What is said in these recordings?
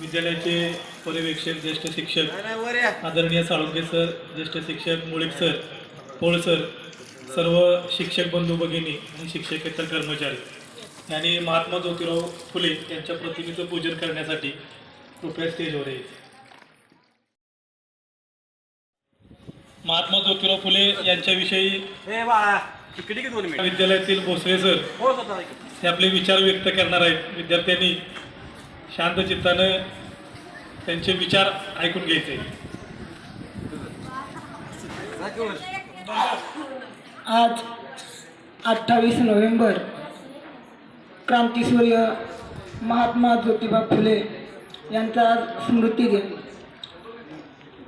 विद्यालयाचे पर्यवेक्षक ज्येष्ठ शिक्षक आदरणीय साळुंके सर ज्येष्ठ शिक्षक मुळीक सर पोळ सर सर्व शिक्षक बंधू भगिनी आणि शिक्षकेतर कर्मचारी यांनी महात्मा ज्योतिराव फुले यांच्या प्रतिमेचं पूजन करण्यासाठी कृपया स्टेजवर यायचे. महात्मा ज्योतिराव फुले यांच्याविषयी विद्यालयातील भोसले सर हो ते आपले विचार व्यक्त करणार आहेत. विद्यार्थ्यांनी शांत चित्तानं त्यांचे विचार ऐकून घ्यायचे. आज अठ्ठावीस नोव्हेंबर क्रांतीसूर्य महात्मा ज्योतिबा फुले यांचा आज स्मृती दिन.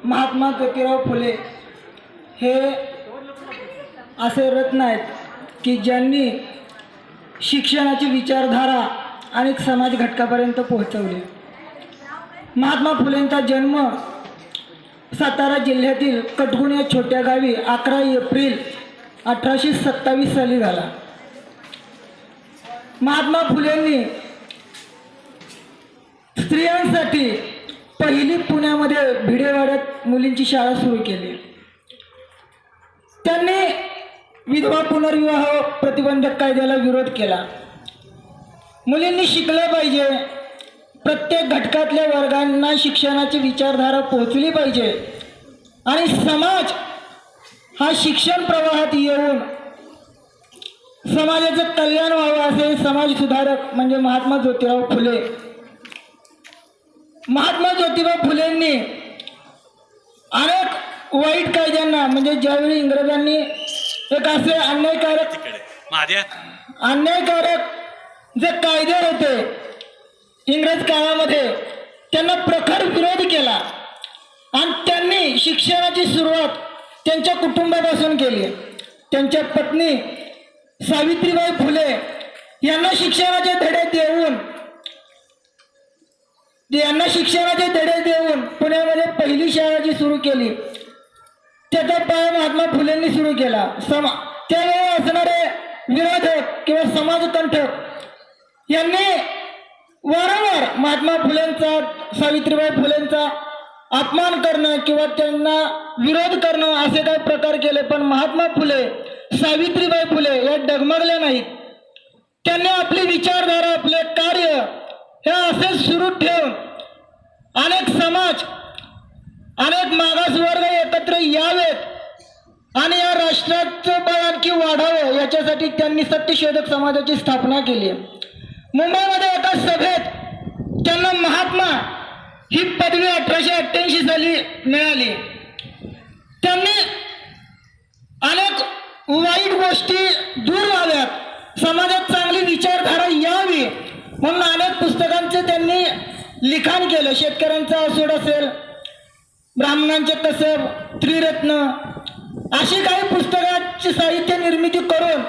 महात्मा ज्योतिराव फुले हे असे रत्न आहेत की ज्यांनी शिक्षणाची विचारधारा अनेक समाज घटकापर्यंत पोहोचवले. महात्मा फुलेंचा जन्म सातारा जिल्ह्यातील कटगुण या छोट्या गावी अकरा एप्रिल अठराशे सत्तावीस साली झाला. महात्मा फुलेंनी स्त्रियांसाठी पहिली पुण्यामध्ये भिडेवाड्यात मुलींची शाळा सुरू केली. त्यांनी विधवा पुनर्विवाह प्रतिबंधक कायद्याला विरोध केला. मुलींनी शिकलं पाहिजे. प्रत्येक घटकातल्या वर्गांना शिक्षणाची विचारधारा पोहोचली पाहिजे. आणि समाज हा शिक्षण प्रवाहात येऊन समाजाचं कल्याण व्हावं असे समाज सुधारक म्हणजे महात्मा ज्योतिराव फुले. महात्मा ज्योतिबा फुलेंनी अनेक वाईट कायद्यांना म्हणजे ज्यावेळी इंग्रजांनी एक असे अन्यायकारक अन्यायकारक जे कायदे होते इंग्रज काळामध्ये त्यांना प्रखर विरोध केला. आणि त्यांनी शिक्षणाची सुरुवात त्यांच्या कुटुंबापासून केली. त्यांच्या पत्नी सावित्रीबाई फुले यांना शिक्षणाचे धडे देऊन यांना शिक्षणाचे धडे देऊन पुण्यामध्ये पहिली शाळा जी सुरू केली. त्याचा पाय महात्मा फुलेंनी सुरू केला. समा त्यावेळी असणारे विरोधक किंवा समाजतंठक यांनी वारंवार महात्मा फुलेंचा सावित्रीबाई फुलेंचा अपमान करणं किंवा त्यांना विरोध करणं असे काही प्रकार केले पण महात्मा फुले सावित्रीबाई फुले या डगमगल्या नाहीत. त्यांनी आपली विचारधारा आपले कार्य हे असे सुरू ठेवून अनेक समाज अनेक मागासवर्ग एकत्र यावेत आणि या राष्ट्राचं बळ आणखी वाढावं याच्यासाठी त्यांनी सत्यशोधक समाजाची स्थापना केली मुंबईमध्ये एका सभेत त्यांना महात्मा ही पदवी अठराशे अठ्ठ्याऐंशी साली मिळाली. त्यांनी अनेक वाईट गोष्टी दूर व्हाव्यात. समाजात चांगली विचारधारा यावी म्हणून अनेक पुस्तकांचे त्यांनी लिखाण केलं. शेतकऱ्यांचा असूड असेल ब्राह्मणांचे कसब त्रिरत्न अशी काही पुस्तकाची साहित्य निर्मिती करून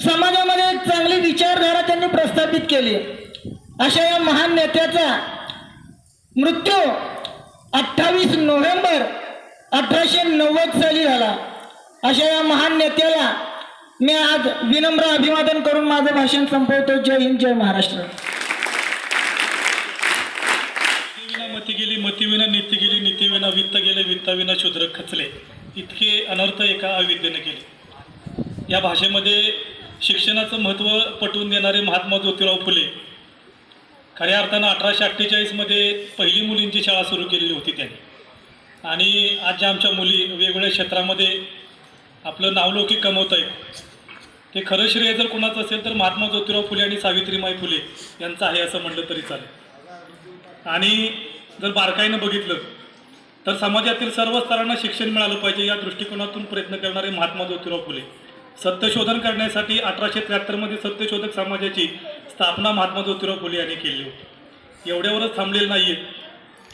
समाजामध्ये चांगली विचारधारा त्यांनी केली. अशा या महान नेत्याचा मृत्यू अठ्ठावीस नोव्हेंबर अठराशे नव्वद साली झाला. अशा या महान नेत्याला मी आज विनम्र अभिवादन करून माझं भाषण संपवतो. जय हिंद जय महाराष्ट्र. मती गेली मतीविना नीती गेली नीतीविना वित्त गेले वित्ताविना शूद्र खचले. इतके अनर्थ एका अविद्येने केले. या भाषेमध्ये शिक्षणाचं महत्त्व पटवून देणारे महात्मा ज्योतिराव फुले खऱ्या अर्थानं अठराशे अठ्ठेचाळीसमध्ये पहिली मुलींची शाळा सुरू केलेली होती त्यांनी. आणि आज ज्या आमच्या मुली वेगवेगळ्या क्षेत्रामध्ये आपलं नावलौकिक कमवत आहेत ते खरं श्रेय जर कोणाचं असेल तर महात्मा ज्योतिराव फुले आणि सावित्रीमाई फुले यांचं आहे असं म्हटलं तरी चालेल. आणि जर बारकाईनं बघितलं तर समाजातील सर्व स्तरांना शिक्षण मिळालं पाहिजे या दृष्टिकोनातून प्रयत्न करणारे महात्मा ज्योतिराव फुले. सत्यशोधन करण्यासाठी अठराशे त्र्याहत्तरमध्ये सत्यशोधक समाजाची स्थापना महात्मा ज्योतिराव फुले यांनी केली होती. एवढ्यावरच थांबलेलं नाही आहे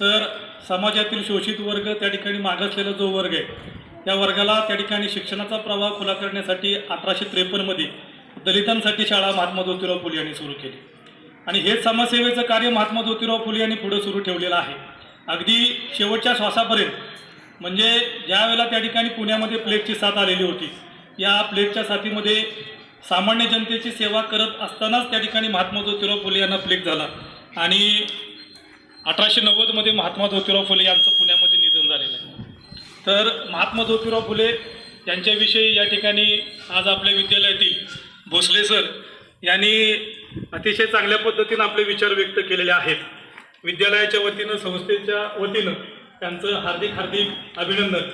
तर समाजातील शोषित वर्ग त्या ठिकाणी मागासलेला जो वर्ग आहे त्या वर्गाला त्या ठिकाणी शिक्षणाचा प्रवाह खुला करण्यासाठी अठराशे त्रेपन्नमध्ये दलितांसाठी शाळा महात्मा ज्योतिराव फुले यांनी सुरू केली. आणि हेच समाजसेवेचं कार्य महात्मा ज्योतिराव फुले यांनी पुढे सुरू ठेवलेलं आहे. अगदी शेवटच्या श्वासापर्यंत म्हणजे ज्या वेळेला त्या ठिकाणी पुण्यामध्ये प्लेगची साथ आलेली होती या प्लेगच्या साथीमध्ये सामान्य जनतेची सेवा करत असतानाच त्या ठिकाणी महात्मा ज्योतिराव फुले यांना प्लेग झाला. आणि अठराशे नव्वदमध्ये महात्मा ज्योतिराव फुले यांचं पुण्यामध्ये निधन झालेलं आहे. तर महात्मा ज्योतिराव फुले यांच्याविषयी या ठिकाणी आज आपल्या विद्यालयातील भोसले सर यांनी अतिशय चांगल्या पद्धतीनं आपले विचार व्यक्त केलेले आहेत. विद्यालयाच्या वतीनं संस्थेच्या वतीनं त्यांचं हार्दिक हार्दिक अभिनंदन.